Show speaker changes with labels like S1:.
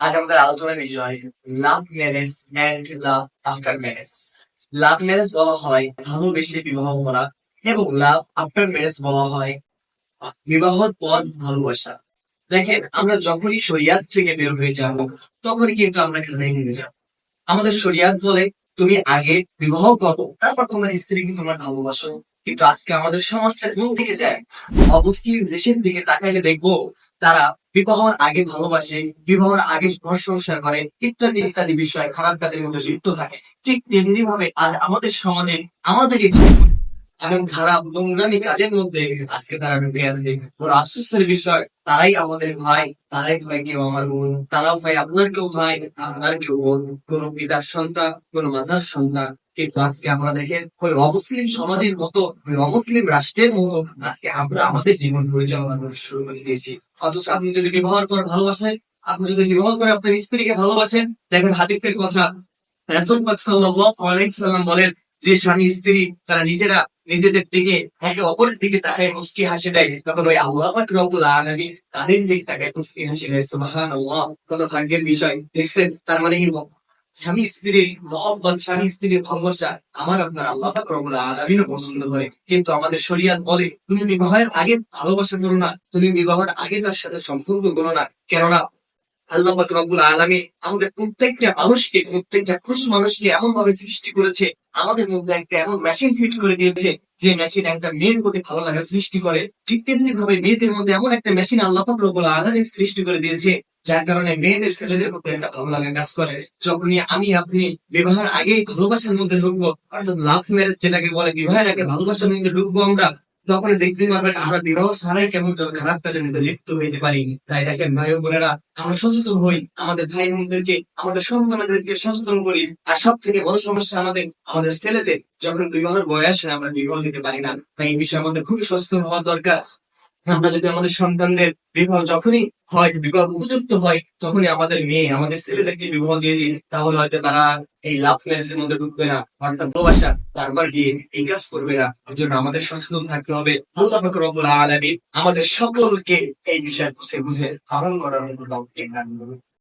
S1: আজ আমাদের আলোচনার বিষয় love marriage and love after marriage love marriage বলা হয় ভালোবেসে বিবাহ করা এবং লাভ আফটার ম্যারেজ বলা হয় বিবাহর পর ভালোবাসা। দেখেন, আমরা যখনই শরিয়াত থেকে বের হয়ে যাব, তখনই কিন্তু আমরা খেলায় নেমে যাব। আমাদের শরিয়াত বলে, তুমি আগে বিবাহ করো, তারপর তোমার স্ত্রীকে তোমার ভালোবাসো। কিন্তু আজকে আমাদের সমাজটা কোন দিকে যায়? অবস্থি দেশের দিকে তাকাইলে দেখব, তারা বিবাহর আগে ভালোবাসে বিবাহর আগে ঘর সংসার করে, ইত্যাদি ইত্যাদি বিষয়ে খারাপ কাজের মধ্যে লিপ্ত থাকে। ঠিক তেমনি ভাবে আজ আমাদের সমাজে আমাদেরই এমন খারাপ নোংরামি কাজের মধ্যে আজকে তারা ঢুকে আছে ওর আফসোসের বিষয়, তারাই আমাদের ভাই, তারাই ভাই কেউ আমার বোন, তারাও ভাই আপনার কেউ ভাই, আপনার কেউ বোন, কোন পিতার সন্তান, কোন মাতার সন্তান। কিন্তু আজকে আমরা দেখেন ওই অমুসলিম সমাজের মতো, ওই অমুসলিম রাষ্ট্রের মতো আজকে আমরা আমাদের জীবন পরিচালনা করে শুরু করে দিয়েছি। অথচ আপনি যদি ব্যবহার করে ভালোবাসেন, আপনি যদি বিবাহ করে আপনার স্ত্রীকে ভালোবাসেন, দেখেন হাদিসের কথা, রাসূল পাক সাল্লাল্লাহু আলাইহি সাল্লাম বলেন যে স্বামী স্ত্রী তারা নিজেরা নিজেদের দিকে একে অপরের দিকে তাকায় মুস্কি হাসি দেয়, তখন ওই আল্লাহ পাক রব্বুল আলামিন তাদের দিকে তাকায় মুস্কি হাসি দেয়, সুবহানাল্লাহ। কত ভাগ্যের বিষয়। দেখছেন, তার মানে স্বামী স্ত্রীর মহব্বত, স্বামী স্ত্রীর ভালোবাসা আমার আপনার আল্লাহ পাক রব্বুল আলামিনও পছন্দ করে। কিন্তু আমাদের শরিয়াত বলে, তুমি বিবাহের আগে ভালোবাসা করো না, তুমি বিবাহের আগে তার সাথে সম্পর্ক করো না। কেননা আল্লাহ রব্বুল আলামিন আমাদের প্রত্যেকটা মানুষকে, প্রত্যেকটা খুশ মানুষকে এমন ভাবে সৃষ্টি করেছে, আমাদের মধ্যে একটা এমন মেশিন ফিট করে দিয়েছে যে মেশিন একটা মেয়ের প্রতি ভালো লাগা সৃষ্টি করে। ঠিক তেমনি ভাবে মেয়েদের মধ্যে এমন একটা মেশিন আল্লাহ রব্বুল আলামিন সৃষ্টি করে দিয়েছে, যার কারণে মেয়েদের ছেলেদের প্রতি একটা ভালো লাগা কাজ করে। যখনই আমি আপনি বিবাহের আগে ভালোবাসার মধ্যে ঢুকবো, অর্থাৎ লাভ ম্যারেজ যেটাকে বলে, বিবাহের আগে ভালোবাসার মধ্যে ঢুকবো আমরা তখন দেখতে পারবেন আমরা বিবাহ ছাড়াই কেমন খারাপ কাজের মধ্যে লিপ্ত হইতে পারি। তাই দেখেন ভাই বোনেরা, আমরা সচেতন হই, আমাদের ভাই বোনদেরকে, আমাদের সন্তানদেরকে সচেতন করি। আর সব থেকে বড় সমস্যা আমাদের আমাদের ছেলেদের, যখন বিবাহের বয়স আমরা বিবাহ দিতে পারি না। তাই এই বিষয়ে আমাদের খুবই সচেতন হওয়া দরকার। আমরা যদি আমাদের সন্তানদের বিবাহ যখনই হয়, বিবাহ উপযুক্ত হয়, তখনই আমাদের মেয়ে, আমাদের ছেলেদেরকে বিবাহ দিয়ে দিই তাহলে হয়তো তারা এই লাভ ম্যারেজের মধ্যে ঢুকবে না, অর্থাৎ ভালোবাসা তারপর গিয়ে এই কাজ করবে না। এর জন্য আমাদের সচেতন থাকতে হবে। আল্লাহ আমাদের সকলকে এই বিষয়ে বুঝে বুঝে পালন করার মতো